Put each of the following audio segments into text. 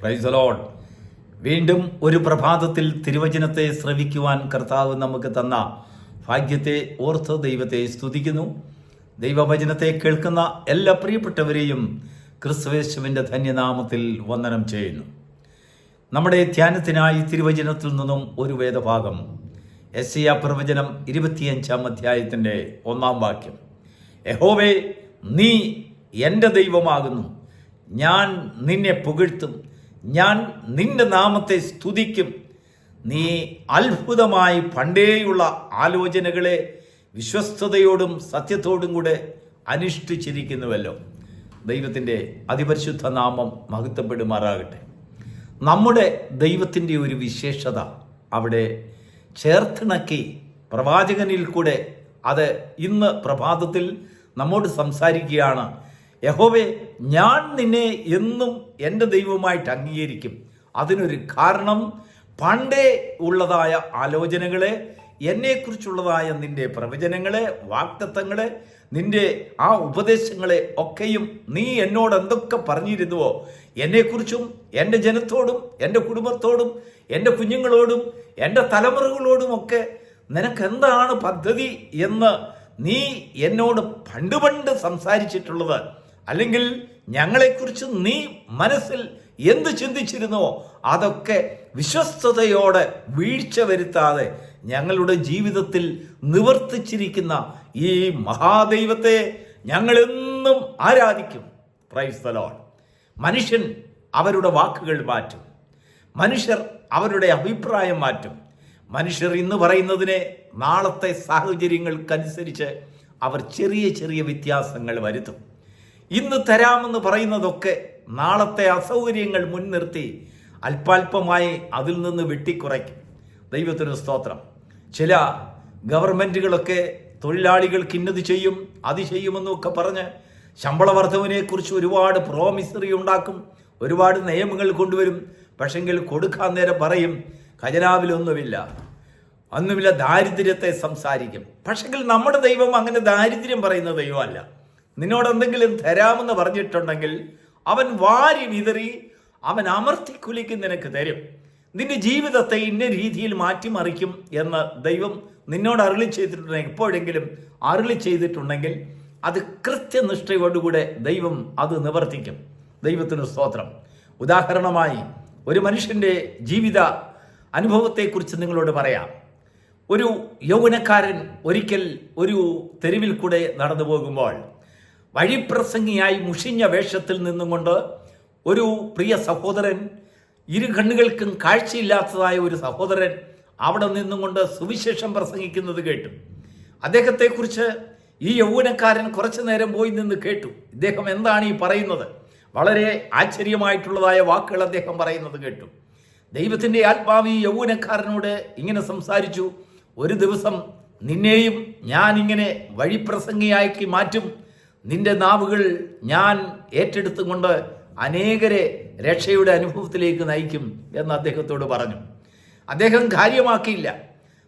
പ്രൈസലോൺ വീണ്ടും ഒരു പ്രഭാതത്തിൽ തിരുവചനത്തെ ശ്രവിക്കുവാൻ കർത്താവ് നമുക്ക് തന്ന ഭാഗ്യത്തെ ഓർത്ത് ദൈവത്തെ സ്തുതിക്കുന്നു. ദൈവവചനത്തെ കേൾക്കുന്ന എല്ലാ പ്രിയപ്പെട്ടവരെയും ക്രിസ്തുവേശുവിന്റെ ധന്യനാമത്തിൽ വന്ദനം ചെയ്യുന്നു. നമ്മുടെ ധ്യാനത്തിനായി തിരുവചനത്തിൽ നിന്നും ഒരു വേദഭാഗം. എസ് ഐ പ്രവചനം ഇരുപത്തിയഞ്ചാം അധ്യായത്തിന്റെ ഒന്നാം വാക്യം. യഹോവേ നീ എന്റെ ദൈവമാകുന്നു. ഞാൻ നിന്നെ പുകഴ്ത്തും. ഞാൻ നിന്റെ നാമത്തെ സ്തുതിക്കും. നീ അത്ഭുതമായി പണ്ടേയുള്ള ആലോചനകളെ വിശ്വസ്തയോടും സത്യത്തോടും കൂടെ അനുഷ്ഠിച്ചിരിക്കുന്നുവല്ലോ. ദൈവത്തിന്റെ അതിപരിശുദ്ധ നാമം മഹത്വപ്പെടുമാറാകട്ടെ. നമ്മുടെ ദൈവത്തിന്റെ ഒരു വിശേഷത അവിടെ ചേർത്തിണക്കി പ്രവാചകനിൽ കൂടെ അത് ഇന്ന് പ്രഭാതത്തിൽ നമ്മോട് സംസാരിക്കുകയാണ്. യഹോവേ ഞാൻ നിന്നെ എന്നും എന്റെ ദൈവമായിട്ട് അംഗീകരിക്കും. അതിനൊരു കാരണം പണ്ടേ ഉള്ളതായ ആലോചനകളെ എന്നെക്കുറിച്ചുള്ളതായ നിന്റെ പ്രവചനങ്ങളെ വാക്തത്വങ്ങളെ നിന്റെ ആ ഉപദേശങ്ങളെ ഒക്കെയും നീ എന്നോട് എന്തൊക്കെ പറഞ്ഞിരുന്നുവോ എന്നെക്കുറിച്ചും എന്റെ ജനത്തോടും എന്റെ കുടുംബത്തോടും എന്റെ കുഞ്ഞുങ്ങളോടും എന്റെ തലമുറകളോടും ഒക്കെ നിനക്ക് എന്താണ് പദ്ധതി എന്ന് നീ എന്നോട് പണ്ട് പണ്ട് സംസാരിച്ചിട്ടുള്ളത്? അല്ലെങ്കിൽ ഞങ്ങളെക്കുറിച്ച് നീ മനസ്സിൽ എന്ത് ചിന്തിച്ചിരുന്നോ അതൊക്കെ വിശ്വസ്തയോടെ വീഴ്ച വരുത്താതെ ഞങ്ങളുടെ ജീവിതത്തിൽ നിവർത്തിച്ചിരിക്കുന്ന ഈ മഹാദൈവത്തെ ഞങ്ങൾ എന്നും ആരാധിക്കും പ്രൈസ് ദ മനുഷ്യൻ അവരുടെ വാക്കുകൾ മാറ്റും. മനുഷ്യർ അവരുടെ അഭിപ്രായം മാറ്റും. മനുഷ്യർ ഇന്ന് പറയുന്നതിനെ നാളത്തെ സാഹചര്യങ്ങൾക്കനുസരിച്ച് അവർ ചെറിയ ചെറിയ വ്യത്യാസങ്ങൾ വരുത്തും. ഇന്ന് തരാമെന്ന് പറയുന്നതൊക്കെ നാളത്തെ അസൗകര്യങ്ങൾ മുൻനിർത്തി അല്പാൽപമായി അതിൽ നിന്ന് വെട്ടിക്കുറയ്ക്കും. ദൈവത്തിന് സ്തോത്രം. ചില ഗവൺമെന്റുകളൊക്കെ തൊഴിലാളികൾക്ക് ഇന്നത് ചെയ്യും അത് ചെയ്യുമെന്നൊക്കെ പറഞ്ഞ് ശമ്പള വർധവിനെക്കുറിച്ച് ഒരുപാട് പ്രോമിസറി ഉണ്ടാക്കും ഒരുപാട് നിയമങ്ങൾ കൊണ്ടുവരും. പക്ഷെങ്കിൽ കൊടുക്കാൻ നേരം പറയും ഖജനാവിലൊന്നുമില്ല. ഒന്നുമില്ല ദാരിദ്ര്യത്തെ സംസാരിക്കും. പക്ഷെങ്കിൽ നമ്മുടെ ദൈവം അങ്ങനെ ദാരിദ്ര്യം പറയുന്ന ദൈവമല്ല. നിന്നോട് എന്തെങ്കിലും തരാമെന്ന് പറഞ്ഞിട്ടുണ്ടെങ്കിൽ അവൻ വാരി വിതറി അവൻ അമർത്തി കുലിക്ക് നിനക്ക് തരും. നിന്റെ ജീവിതത്തെ ഇന്ന രീതിയിൽ മാറ്റിമറിക്കും എന്ന് ദൈവം നിന്നോട് അരുളി ചെയ്തിട്ടുണ്ടെങ്കിൽ എപ്പോഴെങ്കിലും അരുളി ചെയ്തിട്ടുണ്ടെങ്കിൽ അത് കൃത്യനിഷ്ഠയോടുകൂടെ ദൈവം അത് നിവർത്തിക്കും. ദൈവത്തിന് സ്തോത്രം. ഉദാഹരണമായി ഒരു മനുഷ്യന്റെ ജീവിത അനുഭവത്തെക്കുറിച്ച് നിങ്ങളോട് പറയാം. ഒരു യൗവനക്കാരൻ ഒരിക്കൽ ഒരു തെരുവിൽ കൂടെ നടന്നു പോകുമ്പോൾ വഴിപ്രസംഗിയായി മുഷിഞ്ഞ വേഷത്തിൽ നിന്നുകൊണ്ട് ഒരു പ്രിയ സഹോദരൻ ഇരു കണ്ണുകൾക്കും കാഴ്ചയില്ലാത്തതായ ഒരു സഹോദരൻ അവിടെ നിന്നുകൊണ്ട് സുവിശേഷം പ്രസംഗിക്കുന്നത് കേട്ടു. അദ്ദേഹത്തെക്കുറിച്ച് ഈ യൗവനക്കാരൻ കുറച്ചു നേരം പോയി നിന്ന് കേട്ടു. ഇദ്ദേഹം എന്താണ് ഈ പറയുന്നത്? വളരെ ആശ്ചര്യമായിട്ടുള്ളതായ വാക്കുകൾ അദ്ദേഹം പറയുന്നത് കേട്ടു. ദൈവത്തിന്റെ ആത്മാവ് ഈ യൗവനക്കാരനോട് ഇങ്ങനെ സംസാരിച്ചു. ഒരു ദിവസം നിന്നെയും ഞാൻ ഇങ്ങനെ വഴിപ്രസംഗിയാക്കി മാറ്റും. നിന്റെ നാവുകൾ ഞാൻ ഏറ്റെടുത്തുകൊണ്ട് അനേകരെ രക്ഷയുടെ അനുഭവത്തിലേക്ക് നയിക്കും എന്ന് അദ്ദേഹത്തോട് പറഞ്ഞു. അദ്ദേഹം കാര്യമാക്കിയില്ല.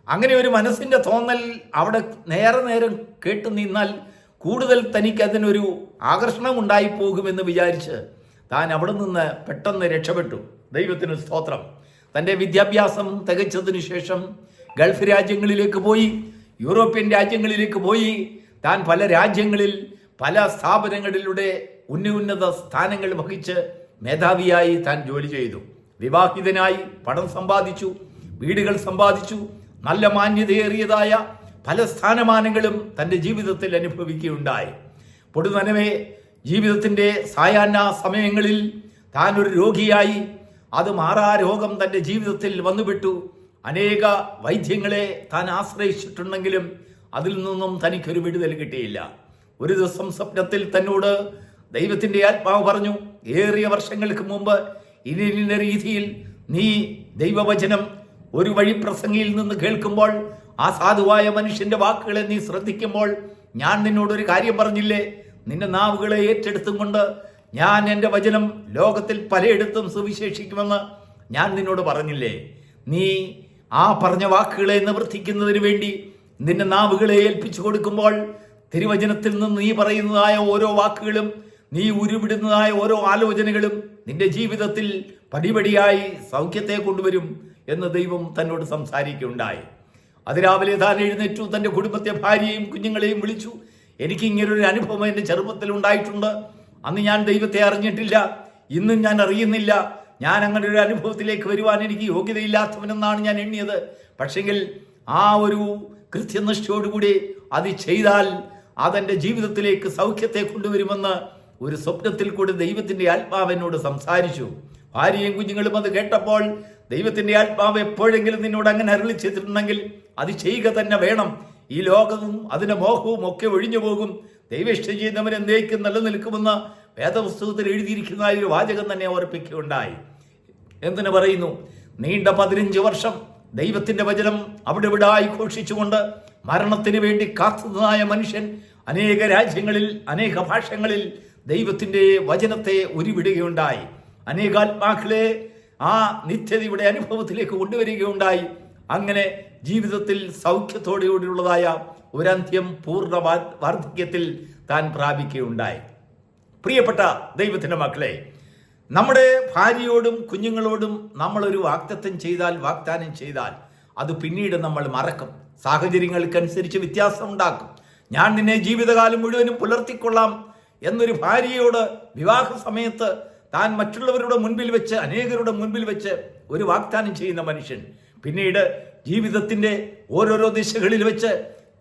അങ്ങനെ ഒരു മനസ്സിന്റെ തോന്നൽ അവിടെ നേരെ നേരം കേട്ടു നിന്നാൽ കൂടുതൽ തനിക്ക് അതിനൊരു ആകർഷണം ഉണ്ടായിപ്പോകുമെന്ന് വിചാരിച്ച് താൻ അവിടെ നിന്ന് പെട്ടെന്ന് രക്ഷപ്പെട്ടു. ദൈവത്തിന് സ്തോത്രം. തന്റെ വിദ്യാഭ്യാസം തികച്ചതിന് ശേഷം ഗൾഫ് രാജ്യങ്ങളിലേക്ക് പോയി യൂറോപ്യൻ രാജ്യങ്ങളിലേക്ക് പോയി. താൻ പല രാജ്യങ്ങളിൽ പല സ്ഥാപനങ്ങളിലൂടെ ഉന്നത സ്ഥാനങ്ങൾ വഹിച്ച് മേധാവിയായി താൻ ജോലി ചെയ്തു. വിവാഹിതനായി പണം സമ്പാദിച്ചു വീടുകൾ സമ്പാദിച്ചു നല്ല മാന്യതയേറിയതായ പല സ്ഥാനമാനങ്ങളും തന്റെ ജീവിതത്തിൽ അനുഭവിക്കുകയുണ്ടായി. പൊടുനനവേ ജീവിതത്തിന്റെ സായാഹ്ന സമയങ്ങളിൽ താൻ ഒരു രോഗിയായി അത് മാറാ രോഗം തന്റെ ജീവിതത്തിൽ വന്നുവിട്ടു അനേക വൈദ്യങ്ങളെ താൻ ആശ്രയിച്ചിട്ടുണ്ടെങ്കിലും അതിൽ നിന്നും തനിക്കൊരു വിടുതൽ കിട്ടിയില്ല. ഒരു ദിവസം സ്വപ്നത്തിൽ തന്നോട് ദൈവത്തിന്റെ ആത്മാവ് പറഞ്ഞു ഏറിയ വർഷങ്ങൾക്ക് മുമ്പ് ഇനി ഇന്ന രീതിയിൽ നീ ദൈവവചനം ഒരു വഴി പ്രസംഗിയിൽ നിന്ന് കേൾക്കുമ്പോൾ ആ സാധുവായ മനുഷ്യന്റെ വാക്കുകളെ നീ ശ്രദ്ധിക്കുമ്പോൾ ഞാൻ നിന്നോടൊരു കാര്യം പറഞ്ഞില്ലേ? നിന്റെ നാവുകളെ ഏറ്റെടുത്തും കൊണ്ട് ഞാൻ എന്റെ വചനം ലോകത്തിൽ പലയിടത്തും സുവിശേഷിക്കുമെന്ന് ഞാൻ നിന്നോട് പറഞ്ഞില്ലേ? നീ ആ പറഞ്ഞ വാക്കുകളെ നിവർത്തിക്കുന്നതിന് വേണ്ടി നിന്റെ നാവുകളെ ഏൽപ്പിച്ചു കൊടുക്കുമ്പോൾ തിരുവചനത്തിൽ നിന്ന് നീ പറയുന്നതായ ഓരോ വാക്കുകളും നീ ഉരുവിടുന്നതായ ഓരോ ആലോചനകളും നിന്റെ ജീവിതത്തിൽ പടിപടിയായി സൗഖ്യത്തെ കൊണ്ടുവരും എന്ന് ദൈവം തന്നോട് സംസാരിക്കുകയുണ്ടായി. അതിരാവിലെ താൻ എഴുന്നേറ്റു തന്റെ കുടുംബത്തെ ഭാര്യയും കുഞ്ഞുങ്ങളെയും വിളിച്ചു. എനിക്ക് ഇങ്ങനൊരു അനുഭവം എന്റെ ചെറുപ്പത്തിൽ ഉണ്ടായിട്ടുണ്ട്. അന്ന് ഞാൻ ദൈവത്തെ അറിഞ്ഞിട്ടില്ല. ഇന്നും ഞാൻ അറിയുന്നില്ല. ഞാൻ അങ്ങനെ ഒരു അനുഭവത്തിലേക്ക് വരുവാൻ എനിക്ക് യോഗ്യതയില്ലാത്തവനെന്നാണ് ഞാൻ എണ്ണിയത്. പക്ഷെങ്കിൽ ആ ഒരു കൃത്യനിഷ്ഠയോടുകൂടി അത് ചെയ്താൽ അതെന്റെ ജീവിതത്തിലേക്ക് സൗഖ്യത്തെ കൊണ്ടുവരുമെന്ന് ഒരു സ്വപ്നത്തിൽ കൂടി ദൈവത്തിന്റെ ആത്മാവ് എന്നോട് സംസാരിച്ചു. ഭാര്യയും കുഞ്ഞുങ്ങളും അത് കേട്ടപ്പോൾ ദൈവത്തിന്റെ ആത്മാവ് എപ്പോഴെങ്കിലും നിന്നോട് അങ്ങനെ അരുളി ചെയ്തിട്ടുണ്ടെങ്കിൽ അത് ചെയ്യുക തന്നെ വേണം. ഈ ലോകവും അതിന്റെ മോഹവും ഒക്കെ ഒഴിഞ്ഞു പോകും. ദൈവഇഷ്ടം ചെയ്യുന്നവൻ എന്തേക്കും നിലനിൽക്കുമെന്ന് വേദപുസ്തകത്തിൽ എഴുതിയിരിക്കുന്ന ഒരു വാചകം തന്നെ ഓർപ്പിക്കുകയുണ്ടായി. എന്തിനു പറയുന്നു? നീണ്ട പതിനഞ്ച് വർഷം ദൈവത്തിന്റെ വചനം അവിടെ ഇവിടായി ഘോഷിച്ചുകൊണ്ട് മരണത്തിന് വേണ്ടി കാത്തുന്നതായ മനുഷ്യൻ അനേക രാജ്യങ്ങളിൽ അനേക ഭാഷകളിൽ ദൈവത്തിന്റെ വചനത്തെ ഉരുവിടുകയുണ്ടായി. അനേകാത്മാക്കളെ ആ നിത്യതയുടെ അനുഭവത്തിലേക്ക് കൊണ്ടുവരികയുണ്ടായി. അങ്ങനെ ജീവിതത്തിൽ സൗഖ്യത്തോടുകൂടിയുള്ളതായ ഒരന്ത്യം പൂർണ വാർദ്ധക്യത്തിൽ താൻ പ്രാപിക്കുകയുണ്ടായി. പ്രിയപ്പെട്ട ദൈവത്തിന്റെ മക്കളെ നമ്മുടെ ഭാര്യയോടും കുഞ്ഞുങ്ങളോടും നമ്മളൊരു വാഗ്ദത്തം ചെയ്താൽ വാഗ്ദാനം ചെയ്താൽ അത് പിന്നീട് നമ്മൾ മറക്കും. സാഹചര്യങ്ങൾക്കനുസരിച്ച് വ്യത്യാസം ഉണ്ടാക്കും ഞാൻ നിന്നെ ജീവിതകാലം മുഴുവനും പുലർത്തിക്കൊള്ളാം എന്നൊരു ഭാര്യയോട് വിവാഹ സമയത്ത് താൻ മറ്റുള്ളവരുടെ മുൻപിൽ വെച്ച് അനേകരുടെ മുൻപിൽ വെച്ച് ഒരു വാഗ്ദാനം ചെയ്യുന്ന മനുഷ്യൻ. പിന്നീട് ജീവിതത്തിന്റെ ഓരോരോ ദിശകളിൽ വെച്ച്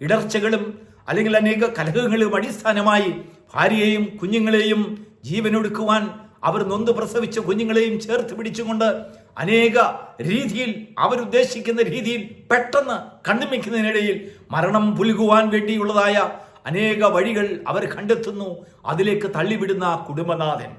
ഇടർച്ചകളും അല്ലെങ്കിൽ അനേക കലഹങ്ങളും അടിസ്ഥാനമായി ഭാര്യയെയും കുഞ്ഞുങ്ങളെയും ജീവനൊടുക്കുവാൻ അവർ നൊന്ത് പ്രസവിച്ച കുഞ്ഞുങ്ങളെയും ചേർത്ത് പിടിച്ചുകൊണ്ട് അനേക രീതിയിൽ അവരുദ്ദേശിക്കുന്ന രീതിയിൽ പെട്ടെന്ന് കണ്ണുമിക്കുന്നതിനിടയിൽ മരണം പുലുകുവാൻ വേണ്ടിയുള്ളതായ അനേക വഴികൾ അവർ കണ്ടെത്തുന്നു. അതിലേക്ക് തള്ളിവിടുന്ന കുടുംബനാഥൻ.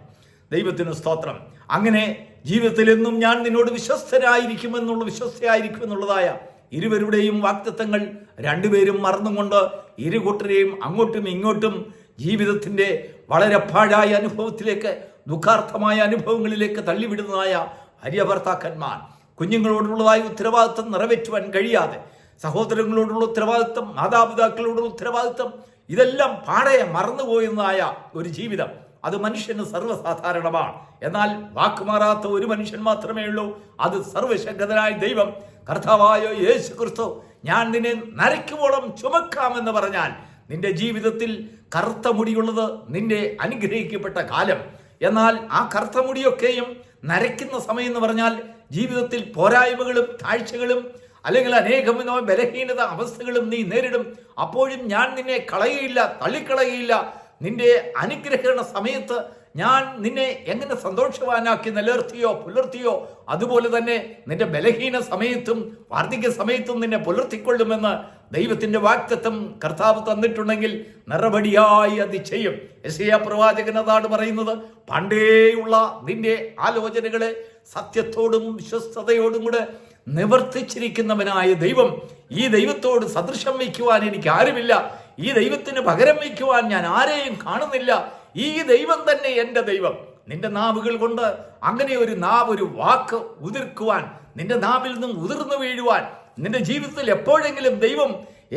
ദൈവത്തിന് സ്തോത്രം. അങ്ങനെ ജീവിതത്തിലെന്നും ഞാൻ നിന്നോട് വിശ്വസ്തരായിരിക്കുമെന്നുള്ള വിശ്വസ്തയായിരിക്കുമെന്നുള്ളതായ ഇരുവരുടെയും വാക്തത്വങ്ങൾ രണ്ടുപേരും മറന്നുകൊണ്ട് ഇരു കൂട്ടരെയും അങ്ങോട്ടും ഇങ്ങോട്ടും ജീവിതത്തിന്റെ വളരെ പാഴായ അനുഭവത്തിലേക്ക് ദുഃഖാർത്ഥമായ അനുഭവങ്ങളിലേക്ക് തള്ളിവിടുന്നതായ ഭാര്യഭർത്താക്കന്മാർ കുഞ്ഞുങ്ങളോടുള്ളതായ ഉത്തരവാദിത്വം നിറവേറ്റുവാൻ കഴിയാതെ സഹോദരങ്ങളോടുള്ള ഉത്തരവാദിത്വം മാതാപിതാക്കളോടുള്ള ഉത്തരവാദിത്വം ഇതെല്ലാം പാടെ മറന്നുപോയെന്നതായ ഒരു ജീവിതം. അത് മനുഷ്യന് സർവസാധാരണമാണ്. എന്നാൽ വാക്കുമാറാത്ത ഒരു മനുഷ്യൻ മാത്രമേ ഉള്ളൂ. അത് സർവശക്തനായ ദൈവം കർത്താവായ യേശു ക്രിസ്തു ഞാൻ നിന്നെ നരയ്ക്കുവോളം ചുമക്കാമെന്ന് പറഞ്ഞാൽ നിന്റെ ജീവിതത്തിൽ കറുത്ത മുടിയുള്ളത് നിന്റെ അനുഗ്രഹിക്കപ്പെട്ട കാലം. എന്നാൽ ആ കറുത്ത മുടിയൊക്കെയും നരയ്ക്കുന്ന സമയം എന്ന് പറഞ്ഞാൽ ജീവിതത്തിൽ പോരായ്മകളും താഴ്ചകളും അല്ലെങ്കിൽ അനേകം ബലഹീനത അവസ്ഥകളും നീ നേരിടും. അപ്പോഴും ഞാൻ നിന്നെ കളയുകയില്ല തള്ളിക്കളയുകയില്ല. നിന്റെ അനുഗ്രഹണ സമയത്ത് ഞാൻ നിന്നെ എങ്ങനെ സന്തോഷവാനാക്കി നിലനിർത്തിയോ പുലർത്തിയോ അതുപോലെ തന്നെ നിന്റെ ബലഹീന സമയത്തും വാർദ്ധക്യ സമയത്തും നിന്നെ പുലർത്തിക്കൊള്ളുമെന്ന് ദൈവത്തിന്റെ വാക്തത്വം കർത്താവ് തന്നിട്ടുണ്ടെങ്കിൽ നിറപടിയായി അത് ചെയ്യും. യശയ പ്രവാചകൻ അതാണ് പറയുന്നത്. പണ്ടേയുള്ള നിന്റെ ആലോചനകളെ സത്യത്തോടും വിശ്വസ്തയോടും കൂടെ നിവർത്തിച്ചിരിക്കുന്നവനായ ദൈവം ഈ ദൈവത്തോട് സദൃശം വയ്ക്കുവാൻ എനിക്ക് ആരുമില്ല. ഈ ദൈവത്തിന് പകരം വയ്ക്കുവാൻ ഞാൻ ആരെയും കാണുന്നില്ല. ഈ ദൈവം തന്നെ എന്റെ ദൈവം. നിന്റെ നാവുകൾ കൊണ്ട് അങ്ങനെ ഒരു നാവ് ഒരു വാക്ക് ഉതിർക്കുവാൻ നിന്റെ നാവിൽ നിന്നും ഉതിർന്നു വീഴുവാൻ നിന്റെ ജീവിതത്തിൽ എപ്പോഴെങ്കിലും ദൈവം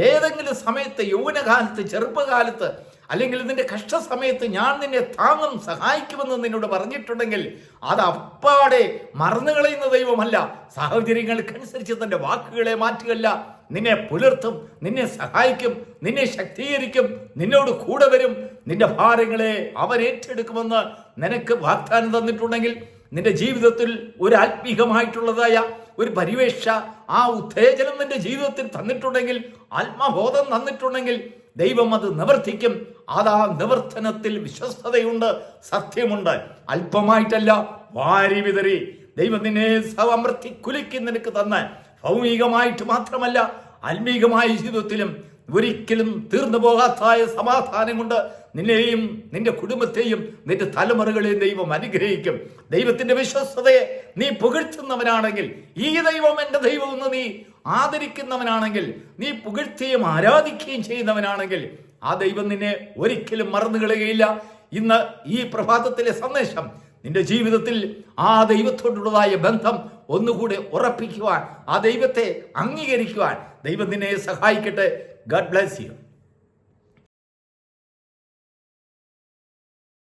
ഏതെങ്കിലും സമയത്ത് യൗവനകാലത്ത് ചെറുപ്പകാലത്ത് അല്ലെങ്കിൽ നിന്റെ കഷ്ടസമയത്ത് ഞാൻ നിന്നെ താങ്ങും സഹായിക്കുമെന്ന് നിന്നോട് പറഞ്ഞിട്ടുണ്ടെങ്കിൽ അത് അപ്പാടെ മറന്നു കളയുന്ന ദൈവമല്ല. സാഹചര്യങ്ങൾക്കനുസരിച്ച് തന്റെ വാക്കുകളെ മാറ്റുകയല്ല. നിന്നെ പുലർത്തും നിന്നെ സഹായിക്കും നിന്നെ ശക്തീകരിക്കും നിന്നോട് കൂടെ വരും. നിന്റെ ഭാരങ്ങളെ അവരേറ്റെടുക്കുമെന്ന് നിനക്ക് വാഗ്ദാനം തന്നിട്ടുണ്ടെങ്കിൽ നിന്റെ ജീവിതത്തിൽ ഒരു ആത്മീകമായിട്ടുള്ളതായ ഒരു പരിവേഷ ആ ഉത്തേജനം നിന്റെ ജീവിതത്തിൽ തന്നിട്ടുണ്ടെങ്കിൽ ആത്മബോധം തന്നിട്ടുണ്ടെങ്കിൽ ദൈവം അത് നിവർത്തിക്കും. അതാ നിവർത്തനത്തിൽ വിശ്വസ്തതയുണ്ട് സത്യമുണ്ട്. അല്പമായിട്ടല്ല വാരി വിതറി. ദൈവം നിന്നെ സമൃദ്ധി കുലുക്കി നിനക്ക് തന്ന്. ഭൗമികമായിട്ട് മാത്രമല്ല ആത്മീകമായ ജീവിതത്തിലും ഒരിക്കലും തീർന്നു പോകാത്തായ സമാധാനം കൊണ്ട് നിന്നെയും നിന്റെ കുടുംബത്തെയും നിന്റെ തലമുറകളെയും ദൈവം അനുഗ്രഹിക്കും. ദൈവത്തിന്റെ വിശ്വസ്തതയെ നീ പുകഴ്ത്തുന്നവനാണെങ്കിൽ ഈ ദൈവം എന്റെ ദൈവം എന്ന് നീ ആദരിക്കുന്നവനാണെങ്കിൽ നീ പുകഴ്ത്തുകയും ആരാധിക്കുകയും ചെയ്യുന്നവനാണെങ്കിൽ ആ ദൈവം നിന്നെ ഒരിക്കലും മറന്നു കളയുകയില്ല. ഇന്ന് ഈ പ്രഭാതത്തിലെ സന്ദേശം നിന്റെ ജീവിതത്തിൽ ആ ദൈവത്തോടുള്ളതായ ബന്ധം ഒന്നുകൂടെ ഉറപ്പിക്കുവാൻ ആ ദൈവത്തെ അംഗീകരിക്കുവാൻ ദൈവം നിന്നെ സഹായിക്കട്ടെ. God bless you.